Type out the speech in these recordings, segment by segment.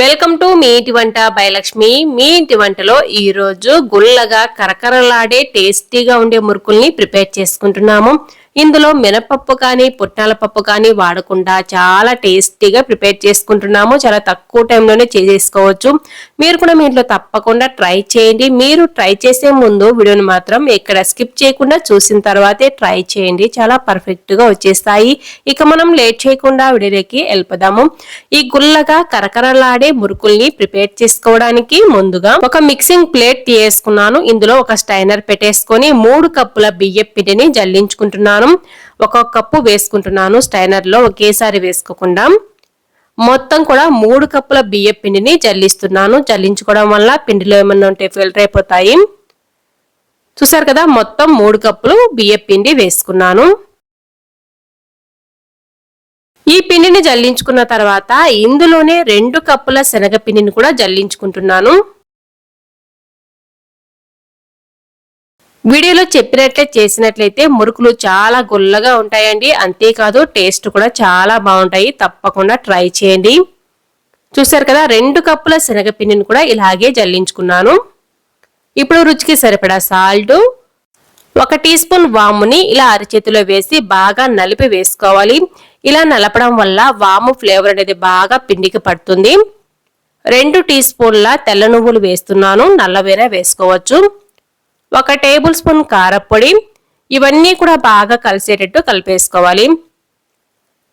Welcome to me ఇంటి వంట భయలక్ష్మి మీ ఇంటి వంటలో ఈరోజు గుల్లగా కరకరలాడే టేస్టీగా ఉండే మురుకుల్ని ప్రిపేర్ చేసుకుంటున్నాము. ఇందులో మినపప్పు కానీ పుట్నాల పప్పు కానీ వాడకుండా చాలా టేస్టీగా ప్రిపేర్ చేసుకుంటున్నాము. చాలా తక్కువ టైంలోనే చేసేసుకోవచ్చు మీరు కూడా మీ ఇంట్లో తప్పకుండా ట్రై చేయండి. మీరు ట్రై చేసే ముందు వీడియోని మాత్రం ఎక్కడ స్కిప్ చేయకుండా చూసిన తర్వాతే ట్రై చేయండి. చాలా పర్ఫెక్ట్గా వచ్చేస్తాయి. ఇక మనం లేట్ చేయకుండా వీడియోకి వెళ్ళిపోదాము. ఈ గుల్లగా కరకరలాడే మురుకుల్ని ప్రిపేర్ చేసుకోవడానికి ముందుగా ఒక మిక్సింగ్ ప్లేట్ తీసుకున్నాను ఇందులో ఒక స్టైనర్ పెట్టేసుకొని మూడు కప్పుల బియ్య పిండిని జల్లించుకుంటున్నాను. ఒక కప్పు వేసుకుంటున్నాను స్టైనర్లో ఒకేసారి వేసుకోకుండా. మొత్తం కూడా మూడు కప్పుల బియ్య పిండిని జల్లిస్తున్నాను. జల్లించుకోవడం వల్ల పిండిలో ఏమన్నా ఉంటే ఫిల్టర్ అయిపోతాయి. చూసారు కదా మొత్తం మూడు కప్పులు బియ్య పిండి వేసుకున్నాను. ఈ పిండిని జల్లించుకున్న తర్వాత ఇందులోనే రెండు కప్పుల శనగపిండిని కూడా జల్లించుకుంటున్నాను. వీడియోలో చెప్పినట్లే చేసినట్లయితే మురుకులు చాలా గుల్లగా ఉంటాయండి. అంతేకాదు టేస్ట్ కూడా చాలా బాగుంటాయి. తప్పకుండా ట్రై చేయండి. చూసారు కదా రెండు కప్పుల శనగపిండిని కూడా ఇలాగే జల్లించుకున్నాను. ఇప్పుడు రుచికి సరిపడా సాల్ట్ ఒక టీ స్పూన్ వాముని ఇలా అరచేతిలో వేసి బాగా నలిపి వేసుకోవాలి. ఇలా నలపడం వల్ల వాము ఫ్లేవర్ అనేది బాగా పిండికి పడుతుంది. రెండు టీ స్పూన్ల తెల్ల నువ్వులు వేస్తున్నాను. నల్లవేర వేసుకోవచ్చు. ఒక టేబుల్ స్పూన్ కారపొడి. ఇవన్నీ కూడా బాగా కలిసేటట్టు కలిపేసుకోవాలి.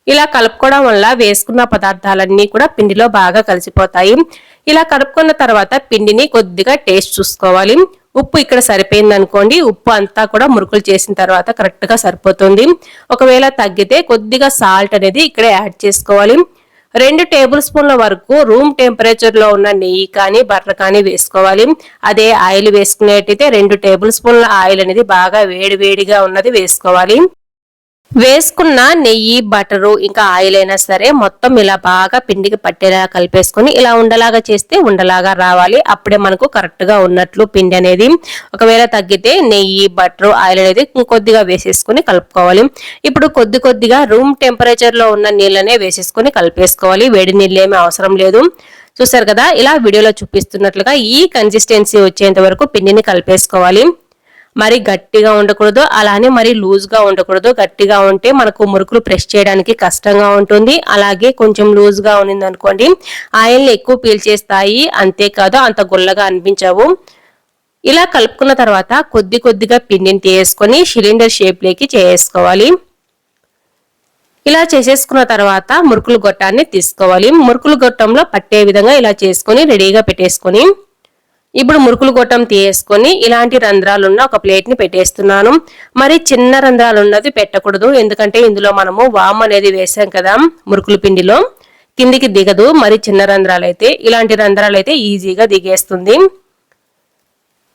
ఇలా కలుపుకోవడం వల్ల వేసుకున్న పదార్థాలన్నీ కూడా పిండిలో బాగా కలిసిపోతాయి. ఇలా కలుపుకున్న తర్వాత పిండిని కొద్దిగా టేస్ట్ చూసుకోవాలి. ఉప్పు ఇక్కడ సరిపోయింది అనుకోండి ఉప్పు అంతా కూడా మురుకులు చేసిన తర్వాత కరెక్ట్గా సరిపోతుంది. ఒకవేళ తగ్గితే కొద్దిగా సాల్ట్ అనేది ఇక్కడ యాడ్ చేసుకోవాలి. రెండు టేబుల్ స్పూన్ల వరకు రూమ్ టెంపరేచర్లో ఉన్న నెయ్యి కానీ బటర్ కానీ వేసుకోవాలి. అదే ఆయిల్ వేసుకునేటైతే రెండు టేబుల్ స్పూన్ల ఆయిల్ అనేది బాగా వేడి వేడిగా ఉన్నది వేసుకోవాలి. వేసుకున్న నెయ్యి బటరు ఇంకా ఆయిల్ అయినా సరే మొత్తం ఇలా బాగా పిండికి పట్టేలా కలిపేసుకొని ఇలా ఉండలాగా చేస్తే ఉండలాగా రావాలి. అప్పుడే మనకు కరెక్ట్గా ఉన్నట్లు పిండి అనేది ఒకవేళ తగ్గితే నెయ్యి బటరు ఆయిల్ అనేది కొద్దిగా వేసేసుకొని కలుపుకోవాలి. ఇప్పుడు కొద్ది కొద్దిగా రూమ్ టెంపరేచర్లో ఉన్న నీళ్ళనే వేసేసుకొని కలిపేసుకోవాలి. వేడి నీళ్ళు ఏమీ అవసరం లేదు. చూసారు కదా ఇలా వీడియోలో చూపిస్తున్నట్లుగా ఈ కన్సిస్టెన్సీ వచ్చేంత వరకు పిండిని కలిపేసుకోవాలి. మరి గట్టిగా ఉండకూడదు అలానే మరి లూజ్గా ఉండకూడదు. గట్టిగా ఉంటే మనకు మురుకులు ప్రెస్ చేయడానికి కష్టంగా ఉంటుంది. అలాగే కొంచెం లూజ్గా ఉన్నింది అనుకోండి ఆయిల్ని ఎక్కువ పీల్చేస్తాయి. అంతేకాదు అంత గుల్లగా అనిపించవు. ఇలా కలుపుకున్న తర్వాత కొద్ది కొద్దిగా పిండిని తీసుకొని సిలిండర్ షేప్లోకి చేసుకోవాలి. ఇలా చేసేసుకున్న తర్వాత మురుకులు గొట్టాన్ని తీసుకోవాలి. మురుకులు గొట్టంలో పట్టే విధంగా ఇలా చేసుకొని రెడీగా పెట్టేసుకొని ఇప్పుడు మురుకులు గొట్టం తీయేసుకొని ఇలాంటి రంధ్రాలున్న ఒక ప్లేట్ని పెట్టేస్తున్నాను. మరి చిన్న రంధ్రాలు ఉన్నది పెట్టకూడదు ఎందుకంటే ఇందులో మనము వామ్ అనేది వేసాం కదా మురుకుల పిండిలో. కిందికి దిగదు మరి చిన్న రంధ్రాలు అయితే ఇలాంటి రంధ్రాలు అయితే ఈజీగా దిగేస్తుంది.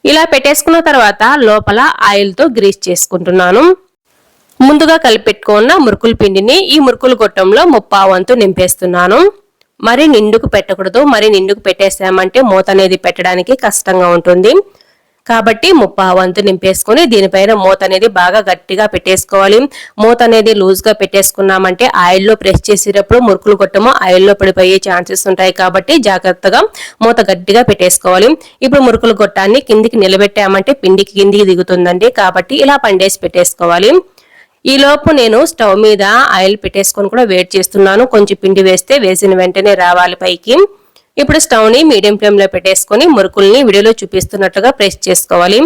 ఇలా పెట్టేసుకున్న తర్వాత లోపల ఆయిల్తో గ్రీస్ చేసుకుంటున్నాను. ముందుగా కలిపెట్టుకున్న మురుకుల పిండిని ఈ మురుకుల గొట్టంలో ముప్పావంతు నింపేస్తున్నాను. మరి నిండుకు పెట్టకూడదు మరి నిండుకు పెట్టేసామంటే మూత అనేది పెట్టడానికి కష్టంగా ఉంటుంది. కాబట్టి ముప్పా వంతు నింపేసుకొని దీనిపైన మూత అనేది బాగా గట్టిగా పెట్టేసుకోవాలి. మూత అనేది లూజ్గా పెట్టేసుకున్నామంటే ఆయిల్లో ప్రెస్ చేసేటప్పుడు మురుకులు కొట్టము ఆయిల్లో పడిపోయే ఛాన్సెస్ ఉంటాయి కాబట్టి జాగ్రత్తగా మూత గట్టిగా పెట్టేసుకోవాలి. ఇప్పుడు మురుకులు గొట్టాన్ని కిందికి నిలబెట్టామంటే పిండికి కిందికి దిగుతుందండి కాబట్టి ఇలా పండేసి పెట్టేసుకోవాలి. ఈలోపు నేను స్టవ్ మీద ఆయిల్ పెట్టేసుకొని కూడా వేడి చేస్తున్నాను. కొంచెం పిండి వేస్తే వేసిన వెంటనే రావాలి పైకి. ఇప్పుడు స్టవ్ని మీడియం ఫ్లేమ్లో పెట్టేసుకొని మురుకుల్ని వీడియోలో చూపిస్తున్నట్టుగా ప్రెస్ చేసుకోవాలి.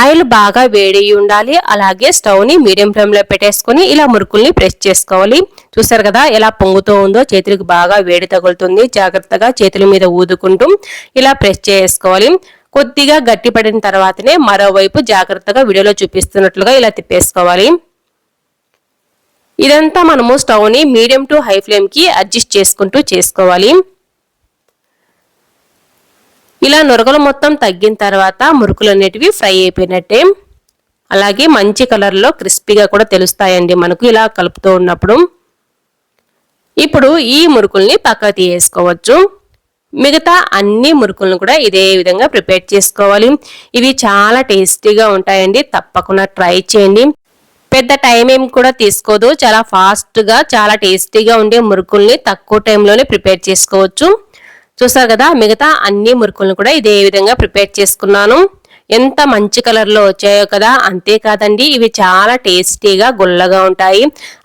ఆయిల్ బాగా వేడి ఉండాలి. అలాగే స్టవ్ని మీడియం ఫ్లేమ్లో పెట్టేసుకొని ఇలా మురుకుల్ని ప్రెస్ చేసుకోవాలి. చూసారు కదా ఎలా పొంగుతూ ఉందో? చేతులకు బాగా వేడి తగులుతుంది. జాగ్రత్తగా చేతుల మీద ఊదుకుంటూ ఇలా ప్రెస్ చేసుకోవాలి. కొద్దిగా గట్టిపడిన తర్వాతనే మరోవైపు జాగ్రత్తగా వీడియోలో చూపిస్తున్నట్లుగా ఇలా తిప్పేసుకోవాలి. ఇదంతా మనము స్టవ్ని మీడియం టు హై ఫ్లేమ్కి అడ్జస్ట్ చేసుకుంటూ చేసుకోవాలి. ఇలా నురగలు మొత్తం తగ్గిన తర్వాత మురుకులు అనేటివి ఫ్రై అయిపోయినట్టే. అలాగే మంచి కలర్లో క్రిస్పీగా కూడా తెలుస్తాయండి మనకు ఇలా కలుపుతూ ఉన్నప్పుడు. ఇప్పుడు ఈ మురుకుల్ని పక్క తీయేసుకోవచ్చు మిగతా అన్ని మురుకులను కూడా ఇదే విధంగా ప్రిపేర్ చేసుకోవాలి. ఇవి చాలా టేస్టీగా ఉంటాయండి తప్పకుండా ట్రై చేయండి. పెద్ద టైం ఏం కూడా తీసుకోదు. చాలా ఫాస్ట్గా చాలా టేస్టీగా ఉండే మురుకుల్ని తక్కువ టైంలోనే ప్రిపేర్ చేసుకోవచ్చు. చూసారు కదా మిగతా అన్ని మురుకులను కూడా ఇదే విధంగా ప్రిపేర్ చేసుకున్నాను. ఎంత మంచి కలర్లో వచ్చాయో కదా అంతేకాదండి ఇవి చాలా టేస్టీగా గుల్లగా ఉంటాయి.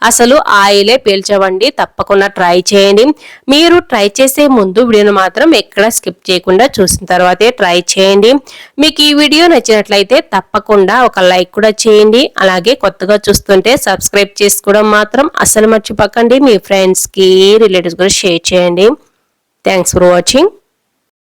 అసలు ఆయిలే పీల్చవండి తప్పకుండా ట్రై చేయండి. మీరు ట్రై చేసే ముందు వీడియోను మాత్రం ఎక్కడ స్కిప్ చేయకుండా చూసిన తర్వాతే ట్రై చేయండి. మీకు ఈ వీడియో నచ్చినట్లయితే తప్పకుండా ఒక లైక్ కూడా చేయండి. అలాగే కొత్తగా చూస్తుంటే సబ్స్క్రైబ్ చేసుకోవడం మాత్రం అసలు మర్చిపోకండి. మీ ఫ్రెండ్స్కి రిలేటివ్స్ కూడా షేర్ చేయండి. Thanks for watching